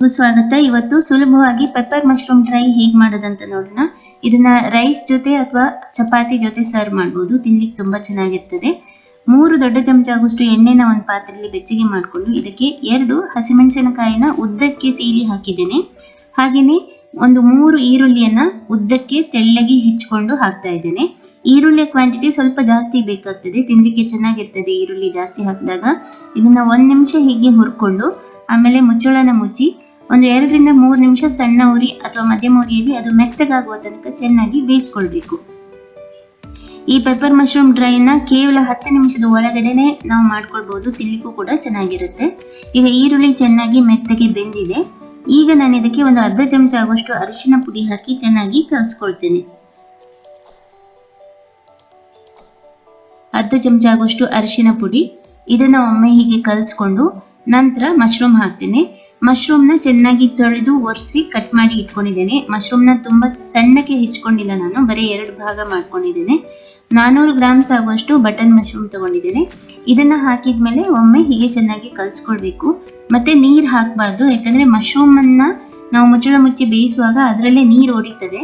ಸ್ವಾಗತ. ಇವತ್ತು ಸುಲಭವಾಗಿ ಪೆಪ್ಪರ್ ಮಶ್ರೂಮ್ ಡ್ರೈ ಹೇಗೆ ಮಾಡೋದಂತ ನೋಡೋಣ. ಇದನ್ನ ರೈಸ್ ಜೊತೆ ಅಥವಾ ಚಪಾತಿ ಜೊತೆ ಸರ್ವ್ ಮಾಡಬಹುದು ತಿನ್ಲಿಕ್ಕೆ ತುಂಬಾ ಚೆನ್ನಾಗಿರ್ತದೆ. ಮೂರು ದೊಡ್ಡ ಚಮಚ ಆಗುವಷ್ಟು ಎಣ್ಣೆನ ಒಂದು ಪಾತ್ರೆಯಲ್ಲಿ ಬೆಚ್ಚಗೆ ಮಾಡಿಕೊಂಡು ಇದಕ್ಕೆ ಎರಡು ಹಸಿಮೆಣಸಿನಕಾಯಿನ ಉದ್ದಕ್ಕೆ ಸೀಳಿ ಹಾಕಿದ್ದೇನೆ. ಹಾಗೇನೆ ಒಂದು ಮೂರು ಈರುಳ್ಳಿಯನ್ನ ಉದ್ದಕ್ಕೆ ತೆಳ್ಳಗೆ ಹೆಚ್ಚಿಕೊಂಡು ಹಾಕ್ತಾ ಇದ್ದೇನೆ. ಈರುಳ್ಳಿಯ ಕ್ವಾಂಟಿಟಿ ಸ್ವಲ್ಪ ಜಾಸ್ತಿ ಬೇಕಾಗ್ತದೆ. ತಿನ್ಲಿಕ್ಕೆ ಚೆನ್ನಾಗಿರ್ತದೆ ಈರುಳ್ಳಿ ಜಾಸ್ತಿ ಹಾಕಿದಾಗ. ಇದನ್ನ ಒಂದ್ ನಿಮಿಷ ಹೀಗೆ ಹುರ್ಕೊಂಡು ಆಮೇಲೆ ಮುಚ್ಚಳನ ಮುಚ್ಚಿ ಒಂದು ಎರಡರಿಂದ ಮೂರು ನಿಮಿಷ ಸಣ್ಣ ಉರಿ ಅಥವಾ ಮಧ್ಯಮ ಉರಿಯಲ್ಲಿ ಅದು ಮೆತ್ತಗಾಗುವ ತನಕ ಚೆನ್ನಾಗಿ ಬೇಯಿಸ್ಕೊಳ್ಬೇಕು. ಈ ಪೆಪ್ಪರ್ ಮಶ್ರೂಮ್ ಡ್ರೈನ ಕೇವಲ ಹತ್ತು ನಿಮಿಷದ ಒಳಗಡೆನೆ ನಾವು ಮಾಡ್ಕೊಳ್ಬಹುದು ತಿನ್ಲಿಕ್ಕೂ ಕೂಡ ಚೆನ್ನಾಗಿರುತ್ತೆ. ಈಗ ಈರುಳ್ಳಿ ಚೆನ್ನಾಗಿ ಮೆತ್ತಗೆ ಬೆಂದಿದೆ. ಈಗ ನಾನು ಇದಕ್ಕೆ ಒಂದು ಅರ್ಧ ಚಮಚ ಆಗುವಷ್ಟು ಅರಿಶಿನ ಪುಡಿ ಹಾಕಿ ಚೆನ್ನಾಗಿ ಕಲಸ್ಕೊಳ್ತೇನೆ. ಅರ್ಧ ಚಮಚ ಆಗುವಷ್ಟು ಅರಿಶಿನ ಪುಡಿ. ಇದನ್ನ ಒಮ್ಮೆ ಹೀಗೆ ಕಲಿಸ್ಕೊಂಡು ನಂತರ ಮಶ್ರೂಮ್ ಹಾಕ್ತೇನೆ. ಮಶ್ರೂಮ್ನ ಚೆನ್ನಾಗಿ ತೊಳೆದು ಒರೆಸಿ ಕಟ್ ಮಾಡಿ ಇಟ್ಕೊಂಡಿದ್ದೇನೆ. ಮಶ್ರೂಮ್ನ ತುಂಬಾ ಸಣ್ಣಕ್ಕೆ ಹೆಚ್ಕೊಂಡಿಲ್ಲ ನಾನು, ಬರೀ ಎರಡು ಭಾಗ ಮಾಡ್ಕೊಂಡಿದ್ದೇನೆ. ನಾನ್ನೂರು ಗ್ರಾಮ್ಸ್ ಆಗುವಷ್ಟು ಬಟನ್ ಮಶ್ರೂಮ್ ತಗೊಂಡಿದ್ದೇನೆ. ಇದನ್ನ ಹಾಕಿದ್ಮೇಲೆ ಒಮ್ಮೆ ಹೀಗೆ ಚೆನ್ನಾಗಿ ಕಲ್ಸ್ಕೊಳ್ಬೇಕು. ಮತ್ತೆ ನೀರ್ ಹಾಕಬಾರ್ದು, ಯಾಕಂದ್ರೆ ಮಶ್ರೂಮ್ ಅನ್ನ ನಾವು ಮುಚ್ಚಳ ಮುಚ್ಚಿ ಬೇಯಿಸುವಾಗ ಅದರಲ್ಲೇ ನೀರು ಓಡಿತದೆ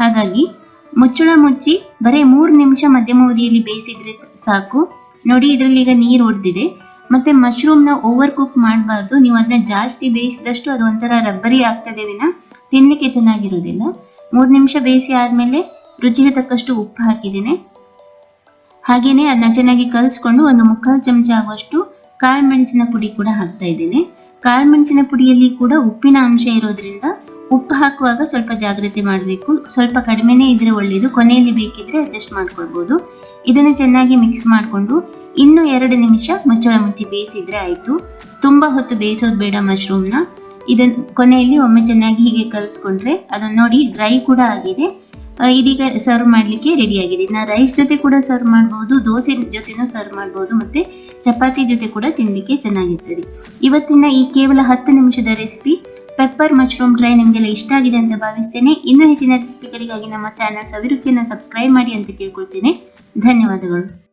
ಹಾಗಾಗಿ ಮುಚ್ಚಳ ಮುಚ್ಚಿ ಬರೀ ಮೂರು ನಿಮಿಷ ಮಧ್ಯಮ ಉರಿಯಲ್ಲಿ ಬೇಯಿಸಿದ್ರೆ ಸಾಕು. ನೋಡಿ ಇದರಲ್ಲಿ ಈಗ ನೀರು ಹೊಡೆದಿದೆ ಮತ್ತೆ ಮಶ್ರೂಮ್ನ ಓವರ್ ಕುಕ್ ಮಾಡಬಾರ್ದು. ನೀವು ಅದನ್ನ ಜಾಸ್ತಿ ಬೇಯಿಸಿದಷ್ಟು ಅದು ಒಂಥರ ರಬ್ಬರಿ ಆಗ್ತದೆ ವಿನ ತಿನ್ಲಿಕ್ಕೆ ಚೆನ್ನಾಗಿರುವುದಿಲ್ಲ. ಮೂರು ನಿಮಿಷ ಬೇಯಿಸಿ ಆದ್ಮೇಲೆ ರುಚಿಗೆ ತಕ್ಕಷ್ಟು ಉಪ್ಪು ಹಾಕಿದ್ದೇನೆ. ಹಾಗೇನೆ ಅದನ್ನ ಚೆನ್ನಾಗಿ ಕಲಿಸ್ಕೊಂಡು ಒಂದು ಮುಕ್ಕಾಲು ಚಮಚ ಆಗುವಷ್ಟು ಕಾಳು ಮೆಣಸಿನ ಪುಡಿ ಕೂಡ ಹಾಕ್ತಾ ಇದ್ದೇನೆ. ಕಾಳು ಮೆಣಸಿನ ಪುಡಿಯಲ್ಲಿ ಕೂಡ ಉಪ್ಪಿನ ಅಂಶ ಇರೋದ್ರಿಂದ ಉಪ್ಪು ಹಾಕುವಾಗ ಸ್ವಲ್ಪ ಜಾಗ್ರತೆ ಮಾಡಬೇಕು. ಸ್ವಲ್ಪ ಕಡಿಮೆನೇ ಇದ್ರೆ ಒಳ್ಳೆಯದು ಕೊನೆಯಲ್ಲಿ ಬೇಕಿದ್ರೆ ಅಡ್ಜಸ್ಟ್ ಮಾಡ್ಕೊಳ್ಬೋದು. ಇದನ್ನು ಚೆನ್ನಾಗಿ ಮಿಕ್ಸ್ ಮಾಡಿಕೊಂಡು ಇನ್ನು ಎರಡು ನಿಮಿಷ ಮುಚ್ಚಳ ಮುಚ್ಚಿ ಬೇಯಿಸಿದ್ರೆ ಆಯಿತು. ತುಂಬ ಹೊತ್ತು ಬೇಯಿಸೋದು ಬೇಡ ಮಶ್ರೂಮ್ನ ಇದನ್ನ ಕೊನೆಯಲ್ಲಿ ಒಮ್ಮೆ ಚೆನ್ನಾಗಿ ಹೀಗೆ ಕಲಿಸ್ಕೊಂಡ್ರೆ ಅದನ್ನು ನೋಡಿ ಡ್ರೈ ಕೂಡ ಆಗಿದೆ. ಇದೀಗ ಸರ್ವ್ ಮಾಡಲಿಕ್ಕೆ ರೆಡಿ ಆಗಿದೆ. ಇದನ್ನ ರೈಸ್ ಜೊತೆ ಕೂಡ ಸರ್ವ್ ಮಾಡ್ಬೋದು, ದೋಸೆ ಜೊತೆನೂ ಸರ್ವ್ ಮಾಡ್ಬೋದು, ಮತ್ತು ಚಪಾತಿ ಜೊತೆ ಕೂಡ ತಿನ್ನಲಿಕ್ಕೆ ಚೆನ್ನಾಗಿರ್ತದೆ. ಇವತ್ತಿನ ಈ ಕೇವಲ ಹತ್ತು ನಿಮಿಷದ ರೆಸಿಪಿ ಪೆಪ್ಪರ್ ಮಶ್ರೂಮ್ ಡ್ರೈ ನಿಮಗೆಲ್ಲ ಇಷ್ಟ ಆಗಿದೆ ಅಂತ ಭಾವಿಸ್ತೇನೆ. ಇನ್ನೂ ಹೆಚ್ಚಿನ ರೆಸಿಪಿಗಳಿಗಾಗಿ ನಮ್ಮ ಚಾನಲ್ ಅಭಿರುಚಿಯನ್ನು ಸಬ್ಸ್ಕ್ರೈಬ್ ಮಾಡಿ ಅಂತ ಕೇಳ್ಕೊಳ್ತೇನೆ. ಧನ್ಯವಾದಗಳು.